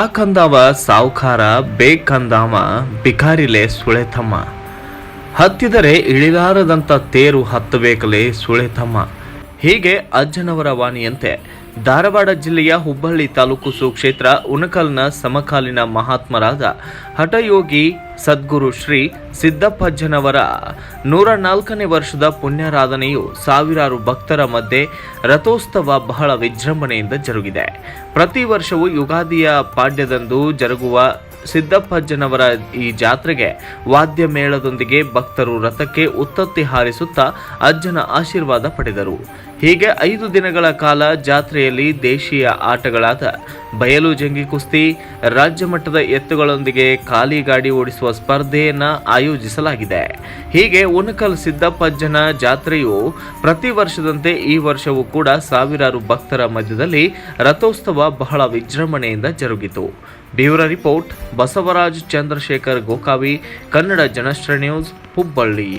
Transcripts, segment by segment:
ಬಂದವ ಸಾವುಕಾರ ಬೇಕಂದಾವ ಬಿಕಾರಿಲೆ ಸುಳೆತಮ್ಮ. ಹತ್ತಿದರೆ ಇಳಿಲಾರದಂಥ ತೇರು ಹತ್ತಬೇಕಲೇ ಸುಳೆತಮ್ಮ. ಹೀಗೆ ಅಜ್ಜನವರ ವಾಣಿಯಂತೆ ಧಾರವಾಡ ಜಿಲ್ಲೆಯ ಹುಬ್ಬಳ್ಳಿ ತಾಲೂಕು ಸುಕ್ಷೇತ್ರ ಉಣಕಲ್ನ ಸಮಕಾಲೀನ ಮಹಾತ್ಮರಾದ ಹಠಯೋಗಿ ಸದ್ಗುರು ಶ್ರೀ ಸಿದ್ದಪ್ಪಜ್ಜನವರ ನೂರ ನಾಲ್ಕನೇ ವರ್ಷದ ಪುಣ್ಯಾರಾಧನೆಯು ಸಾವಿರಾರು ಭಕ್ತರ ಮಧ್ಯೆ ರಥೋತ್ಸವ ಬಹಳ ವಿಜೃಂಭಣೆಯಿಂದ ಜರುಗಿದೆ. ಪ್ರತಿ ವರ್ಷವೂ ಯುಗಾದಿಯ ಪಾಡ್ಯದಂದು ಜರುಗುವ ಸಿದ್ದಪ್ಪಜ್ಜನವರ ಈ ಜಾತ್ರೆಗೆ ವಾದ್ಯ ಮೇಳದೊಂದಿಗೆ ಭಕ್ತರು ರಥಕ್ಕೆ ಉತ್ತತ್ತಿ ಹಾರಿಸುತ್ತಾ ಅಜ್ಜನ ಆಶೀರ್ವಾದ ಪಡೆದರು. ಹೀಗೆ ಐದು ದಿನಗಳ ಕಾಲ ಜಾತ್ರೆಯಲ್ಲಿ ದೇಶೀಯ ಆಟಗಳಾದ ಬಯಲು ಜಂಗಿ ಕುಸ್ತಿ, ರಾಜ್ಯ ಮಟ್ಟದ ಎತ್ತುಗಳೊಂದಿಗೆ ಖಾಲಿ ಗಾಡಿ ಓಡಿಸುವ ಸ್ಪರ್ಧೆಯನ್ನು ಆಯೋಜಿಸಲಾಗಿದೆ. ಹೀಗೆ ಉಣಕಲ್ ಸಿದ್ದಪ್ಪಜ್ಜನ ಜಾತ್ರೆಯು ಪ್ರತಿ ವರ್ಷದಂತೆ ಈ ವರ್ಷವೂ ಕೂಡ ಸಾವಿರಾರು ಭಕ್ತರ ಮಧ್ಯದಲ್ಲಿ ರಥೋತ್ಸವ ಬಹಳ ವಿಜೃಂಭಣೆಯಿಂದ ಜರುಗಿತು. ಬ್ಯೂರೋ ರಿಪೋರ್ಟ್, ಬಸವರಾಜ್ ಚಂದ್ರಶೇಖರ್ ಗೋಕಾವಿ, ಕನ್ನಡ ಜನಶ್ರ ನ್ಯೂಸ್, ಹುಬ್ಬಳ್ಳಿ.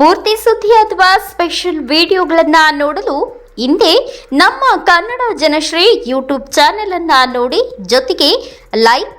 ಪೂರ್ತಿ ಸುದ್ದಿ ಅಥವಾ ಸ್ಪೆಷಲ್ ವಿಡಿಯೋಗಳನ್ನ ನೋಡಲು ಹಿಂದೆ ನಮ್ಮ ಕನ್ನಡ ಜನಶ್ರೀ ಯೂಟ್ಯೂಬ್ ಚಾನೆಲ್ ಅನ್ನ ನೋಡಿ ಜೊತೆಗೆ ಲೈಕ್